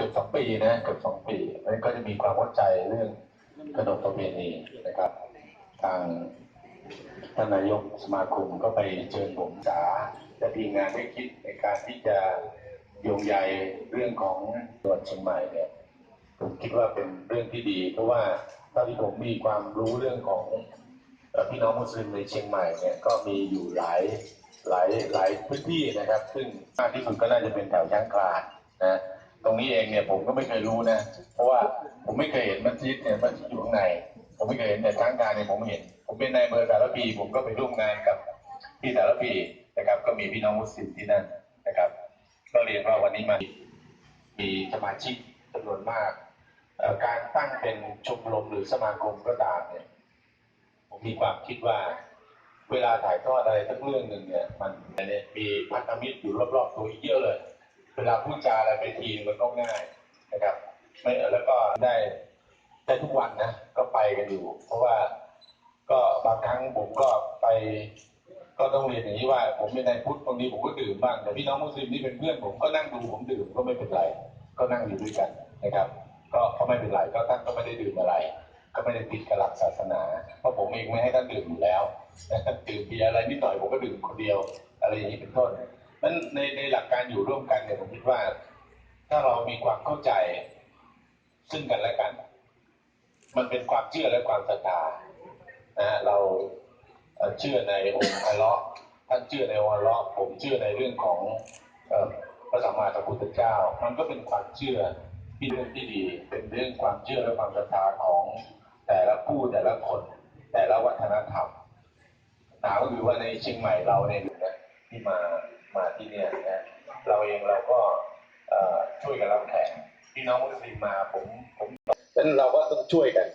กือบสองปีนะเกือบสองปีแล้ก็จะมีความเข้าใจเรื่องขนบประเพณีนะครับ ทางท่านนายกสมาคมก็ไปเชิญผมจ๋าและทีมงานได้คิดในการที่จะโยงใยเรื่องของจังหวัดเชียงใหม่เนี่ยผมคิดว่าเป็นเรื่องที่ดี เพราะว่าเท่าที่ผมมีความรู้เรื่องของพี่น้องมุสลิมในเชียงใหม่เนี่ยก็มีอยู่หลายหลายหลายพื้นที่นะครับ ซึ่งมากที่สุดก็น่าจะเป็นแถวช้างคลานนะ ตรงนี้เองเนี่ยผมก็ไม่เคยรู้นะ เพราะว่าผมไม่เคยเห็นมัสยิดเนี่ยมัสยิดอยู่ข้างใน ผมไม่เคยเห็นแต่ช้างคลานเนี่ยผมเห็น ผมเป็นนายอำเภอสารพีผมก็ไปร่วมงานกับที่สารพีนะครับ ก็มีพี่น้องมุสลิมที่นั่นนะครับ ก็เรียนว่าวันนี้มามีสมาชิกจำนวนมาก การตั้งเป็นชมรมหรือสมาคมก็ตามเนี่ย ผมมีความคิดว่าเวลาถ่ายทอดอะไรสักเรื่องหนึ่งเนี่ย มันเนี่ยมีพันธมิตรอยู่รอบๆตัวอีกเยอะเลย เวลาพูดจาอะไรไปทีมันก็ง่ายนะครับไม่แล้วก็ได้ได้ทุกวันนะก็ไปกันอยู่ เพราะว่าก็บางครั้งผมก็ไป ก็ต้องเรียนอย่างนี้ว่า ผมเป็นนายพุทธบางทีผมก็ดื่มบ้างแต่พี่น้องมุสลิมที่เป็นเพื่อนผมก็นั่งดูผมดื่มก็ไม่เป็นไร ก็นั่งอยู่ด้วยกันนะครับ ก็ก็ไม่เป็นไรก็ท่านก็ไม่ได้ดื่มอะไร ก็ไม่ได้ติดกับหลักศาสนา เพราะผมเองไม่ให้ท่านดื่มอยู่แล้วดื่มเบียร์อะไรนิดหน่อยผมก็ดื่มคนเดียว อะไรอย่างนี้เป็นต้น นั้นในในหลักการอยู่ร่วมกันเนี่ยผมคิดว่า ถ้าเรามีความเข้าใจซึ่งกันและกัน มันเป็นความเชื่อและความศรัทธานะเราเชื่อในองค์อัลเลาะห์ท่านเชื่อในองค์อัลเลาะห์ผมเชื่อในเรื่องของพระสัมมาสัมพุทธเจ้า มันก็เป็นความเชื่อที่เรื่องที่ดี เป็นเรื่องความเชื่อและความศรัทธาของแต่ละผู้แต่ละคน แต่ละวัฒนธรรมถามก็คือว่าในเชียงใหม่เราเนี่ยที่มา มาที่เนี่ยนะเราเองเราก็เอ่อช่วยกันรับแขกพี่น้องมุสลิมมาผมผมฉะนั้นเราก็ต้องช่วยกัน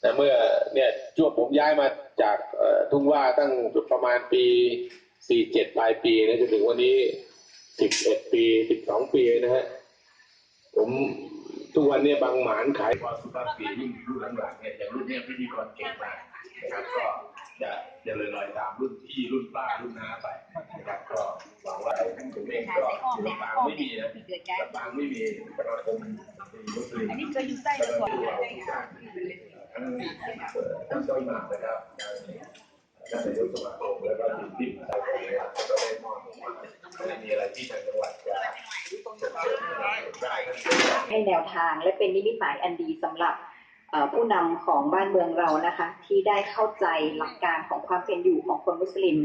แต่เมื่อเนี่ยช่วงผมย้ายมาจากเอ่อทุ่งว่าตั้งประมาณปี47ปลายปีนะจนถึงวันนี้11ปี12ปีนะฮะผมทุกวันเนี้บางหมานขายความสุภาพสตรียิ่งรุ่นหลังๆเนี่ยอย่างรุ่นเนี้ยพิธีกรเก่งมากนะครับก็ จะจะเลยลอยตามรุ่นพี่รุ่นป้ารุ่นน้าไปนะครับก็หวังว่าท่านผู้เองก็ลำบากไม่มีนะลำบากไม่มีสมาคมมุสลิมอันนี้เคยอยู่ใต้เลยก่อนทั้งทั้งจ้าหน้านะครับท่านนายกสมาคมแล้วก็ทีมที่สมาคมนะครับก็ได้มอบหมายว่ามีอะไรที่ทางจังหวัดจะให้แนวทางและเป็นนิมิตหมายอันดีสำหรับ ผู้นำของบ้านเมืองเรานะคะ ที่ได้เข้าใจหลักการของความเป็นอยู่ของคนมุสลิม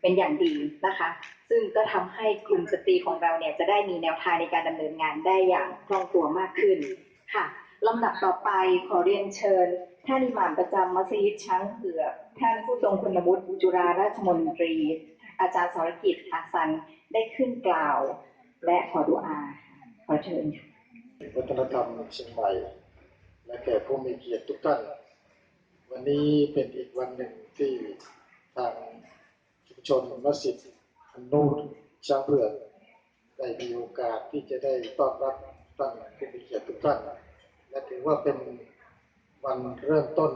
เป็นอย่างดีนะคะ ซึ่งก็ทำให้กลุ่มสตรีของเราเนี่ยจะได้มีแนวทางในการดำเนินงานได้อย่างคล่องตัวมากขึ้นค่ะลำดับต่อไปขอเรียนเชิญท่านอิหม่ามประจำมัสยิดช้างเผือกท่านผู้ทรงคุณวุฒิจุฬาราชมนตรี อาจารย์สรกิจอาสันได้ขึ้นกล่าว และขอดุอาขอเชิญวัฒนธรรมเชียงใหม่ และแขกผู้มีเกียรติทุกท่าน วันนี้เป็นอีกวันหนึ่งที่ทางชุมชนมัสยิดอันนูนช้างเผือกได้มีโอกาสที่จะได้ต้อนรับท่านผู้มีเกียรติทุกท่าน และถือว่าเป็นวันเริ่มต้น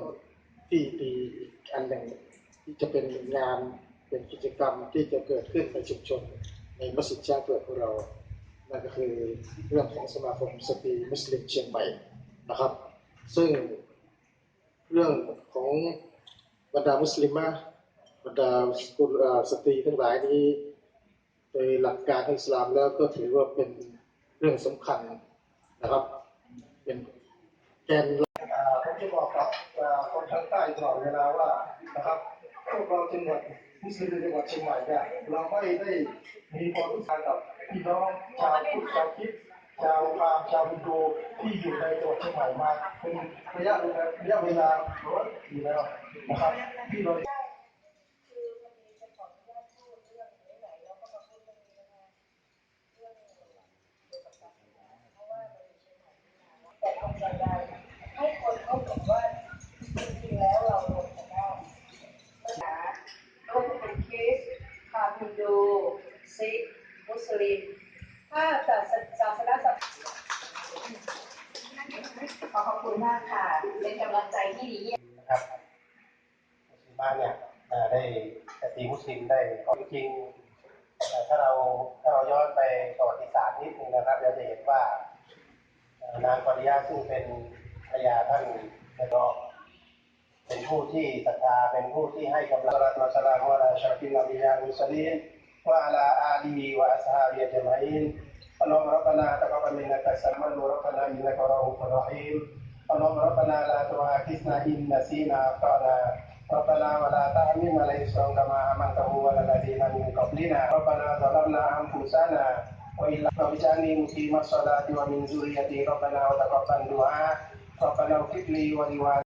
ที่ดีอีกอันหนึ่งที่จะเป็นงานเป็นกิจกรรมที่จะเกิดขึ้นในชุมชนในมัสยิดช้างเผือกของเรานั่นก็คือเรื่องของสมาคมสตรีมุสลิมเชียงใหม่นะครับ ซึ่งเรื่องของบรรดามุสลิมะบรรดากุลสตรีทั้งหลายนี้โดยหลักการของอิสลามแล้วก็ถือว่าเป็นเรื่องสำคัญนะครับ เป็นแกนหลักอ่าผมจะบอกกับคนทางใต้ตลอดเวลาว่านะครับพวกเราจังหวัดมุสลิมในจังหวัดเชียงใหม่เนี่ยเราไม่ได้มีความรู้สึกกับพี่น้องชาวพุทธชาวคริด ชาวพรามชาวฮินดูที่อยู่ในจังหวัดเชียงใหม่มาเป็นระยะระยะเวลาร้อยปีแล้วนะครับที่เรา แต่ทำใจได้ให้คนเขาเห็นว่าจริงๆแล้วเรารวมกันได้ศาสนาไม่ว่าจะเป็นคริสต์พราหมณ์ฮินดูซิกมุสลิม ถ้าศาสนาศาสนาศาสนาขอขอบคุณมากค่ะ เป็นกำลังใจที่ดีเยี่ยมนะครับมุสลิมบ้านเนี่ยเอ่อได้สตรีมุสลิมได้ขอจริงๆเอ่อถ้าเราถ้าเราย้อนไปประวัติศาสตร์นิดนึงนะครับเราจะเห็นว่านางปริยาซึ่งเป็นภรรยาท่านแล้วก็เป็นผู้ที่ศรัทธาเป็นผู้ที่ให้กำลังรัตนสลามวะลาชาฟิลลาบิยามุสลีม وعلى آله وأصحابه أجمعين اللهم ربنا تقبل منك السلام وربنا إنك رؤوف رحيم اللهم ربنا لا تؤاخذنا إن نسينا أخطأنا ربنا ولا تحملنا إصرا كما حملته على الذين من قبلنا ربنا ظلمنا أنفسنا وإن لم تجعلني مقيم الصلاة ومن ذريتي ربنا وتقبل دعاء ربنا اغفر لي ولوالدي